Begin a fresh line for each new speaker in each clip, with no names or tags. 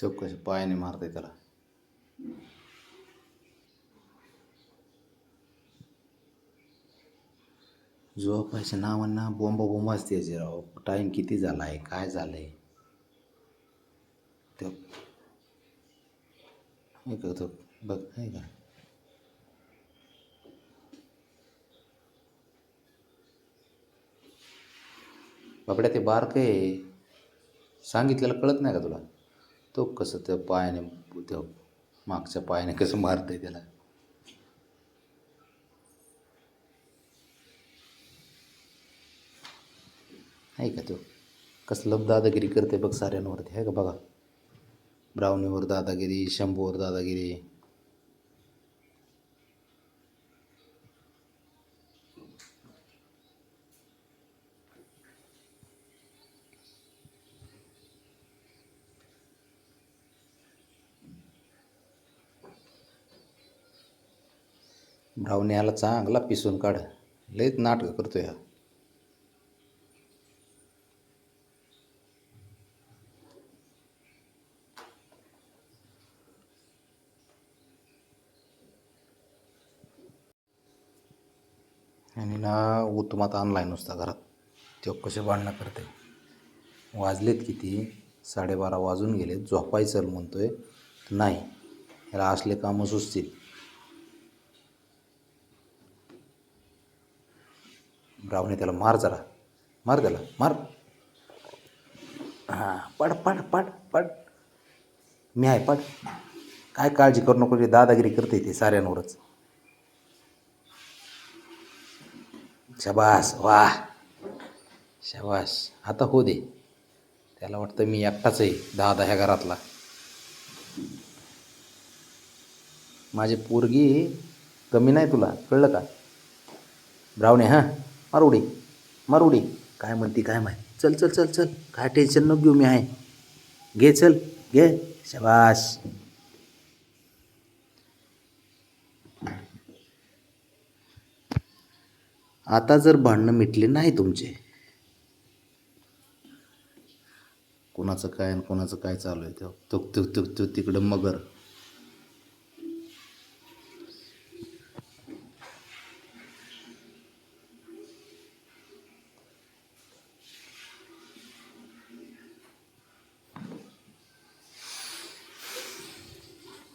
चौकशी पायाने मारते त्याला झोपायच्या नावांना बोंबा बोंबाच असते राव टाईम किती झाला आहे काय झालं आहे तो तो बघ आहे का बापड्या ते बारकं आहे सांगितलेलं कळत नाही का तुला तो कसं त्या पायाने त्या मागच्या पायाने कसं मारतंय त्याला? आहे का तो? कसलं दादागिरी करते बघ साऱ्यांवरती आहे का बघा? ब्रावणीवर दादागिरी शंभूवर दादागिरी. ब्राउनी याला चांगला पिसून काढ. लयच नाटकं करतो हा. आणि ना उत्तमात आणलाय नुसता घरात. तो कसे भांडणं करते वाजलेत किती? साडेबारा वाजून गेले झोपायचं म्हणतोय. नाही. याला असले कामं सुचतील. ब्रावणे त्याला मार जरा. मार त्याला मार. हां पड पड पड पड. मी आहे पड. काय काळजी करू नको दादागिरी करते ते साऱ्यांवरच. शबास वा शबास. आता हो दे. त्याला वाटतं मी एकटाच आहे दादा ह्या घरातला. माझी पोरगी कमी नाही तुला कळलं का? ब्रावणे हां. मार उडी मार उडी काय म्हणते काय माहिती? चल चल चल चल. काय टेन्शन नको घेऊ मी आहे. घे चल. घे. शबास. आता जर भांडणं मिटले नाही तुमचे कोणाचं काय आणि कोणाचं काय चालू आहे? तो तुक तुक तुक तुक तिकडं मगर.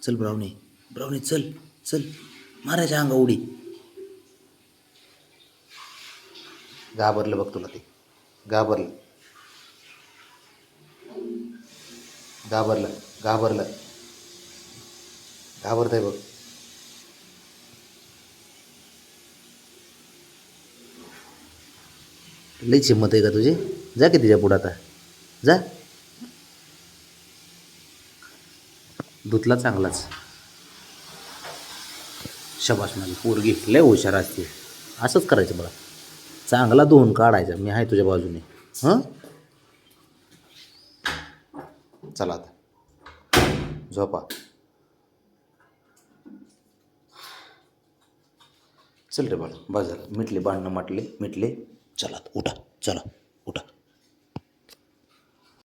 चल ब्रावणी ब्रावणी चल चल. मारायच्या अंगा उडी. घाबरलं बघ तुला ते. घाबरलं. घाबरलं घाबरलं. आहे बघ. लईच हिंमत आहे का तुझी? जा की तिच्या पुढं आता. जा. धुतला चांगलाच. शबाश माझी पोरगी लय हुशार असते. असंच करायचं बघा. चांगला धुवून काढायचा. मी आहे तुझ्या बाजूने. हां? चला आता. झोपा. चल रे बाळा बाजार. झालं मिटले भांडणं माटले मिटले. चला उठा. चला.